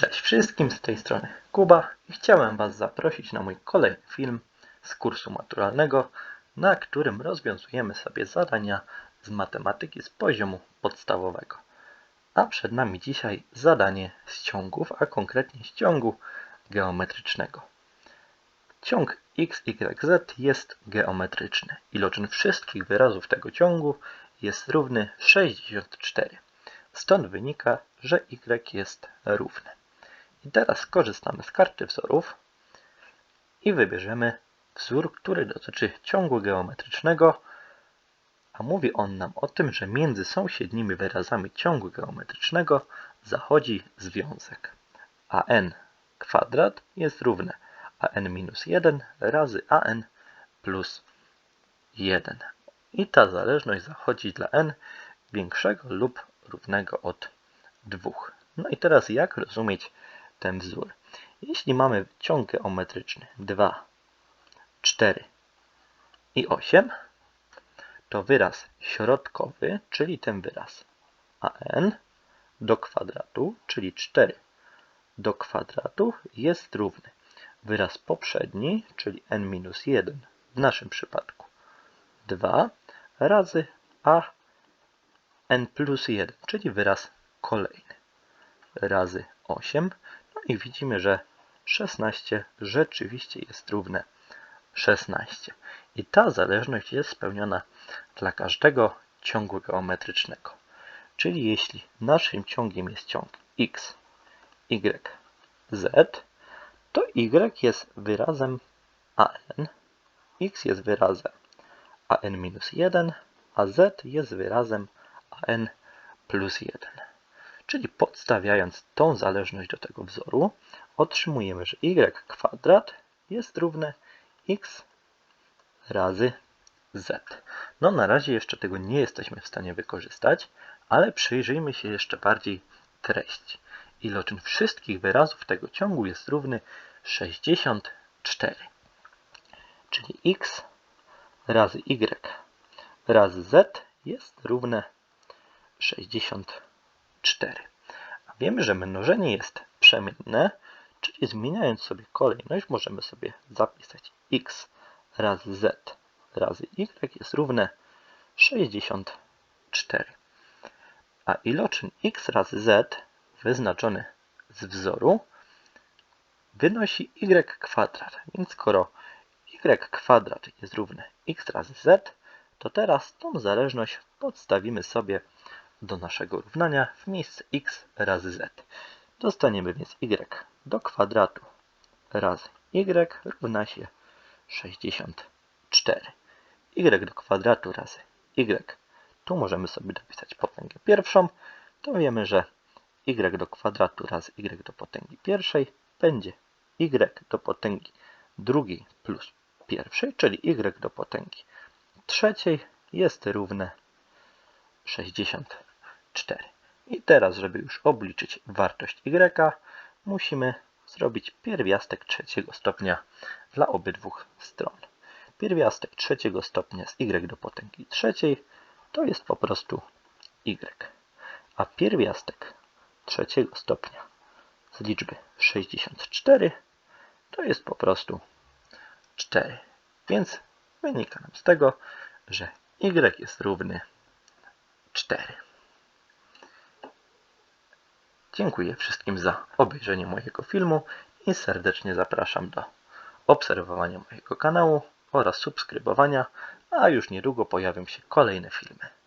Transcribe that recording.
Cześć wszystkim, z tej strony Kuba i chciałem Was zaprosić na mój kolejny film z kursu maturalnego, na którym rozwiązujemy sobie zadania z matematyki z poziomu podstawowego. A przed nami dzisiaj zadanie z ciągów, a konkretnie z ciągu geometrycznego. Ciąg x, y, z jest geometryczny. Iloczyn wszystkich wyrazów tego ciągu jest równy 64. Stąd wynika, że y jest równy. I teraz korzystamy z karty wzorów i wybierzemy wzór, który dotyczy ciągu geometrycznego, a mówi on nam o tym, że między sąsiednimi wyrazami ciągu geometrycznego zachodzi związek. a n kwadrat jest równe an minus 1 razy an plus 1. I ta zależność zachodzi dla n większego lub równego od 2. No i teraz jak rozumieć ten wzór? Jeśli mamy ciąg geometryczny 2, 4 i 8, to wyraz środkowy, czyli ten wyraz an do kwadratu, czyli 4 do kwadratu jest równy. Wyraz poprzedni, czyli n minus 1 w naszym przypadku 2 razy a n plus 1, czyli wyraz kolejny razy 8. No i widzimy, że 16 rzeczywiście jest równe 16. I ta zależność jest spełniona dla każdego ciągu geometrycznego. Czyli jeśli naszym ciągiem jest ciąg x, y, z, to y jest wyrazem an, x jest wyrazem an minus 1, a z jest wyrazem an plus 1. Czyli podstawiając tą zależność do tego wzoru, otrzymujemy, że y kwadrat jest równe x razy z. No na razie jeszcze tego nie jesteśmy w stanie wykorzystać, ale przyjrzyjmy się jeszcze bardziej treści. Iloczyn wszystkich wyrazów tego ciągu jest równy 64. Czyli x razy y razy z jest równe 64. A wiemy, że mnożenie jest przemienne, czyli zmieniając sobie kolejność możemy sobie zapisać x razy z razy y jest równe 64. A iloczyn x razy z wyznaczony z wzoru wynosi y kwadrat. Więc skoro y kwadrat jest równe x razy z, to teraz tą zależność podstawimy sobie do naszego równania w miejsce x razy z. Dostaniemy więc y do kwadratu razy y równa się 64. y do kwadratu razy y. Tu możemy sobie dopisać potęgę pierwszą. To wiemy, że y do kwadratu razy y do potęgi pierwszej będzie y do potęgi drugiej plus pierwszej, czyli y do potęgi trzeciej jest równe 64. I teraz, żeby już obliczyć wartość y, musimy zrobić pierwiastek trzeciego stopnia dla obydwu stron. Pierwiastek trzeciego stopnia z y do potęgi trzeciej to jest po prostu y. A pierwiastek trzeciego stopnia z liczby 64 to jest po prostu 4. Więc wynika nam z tego, że y jest równy 4. Dziękuję wszystkim za obejrzenie mojego filmu i serdecznie zapraszam do obserwowania mojego kanału oraz subskrybowania, a już niedługo pojawią się kolejne filmy.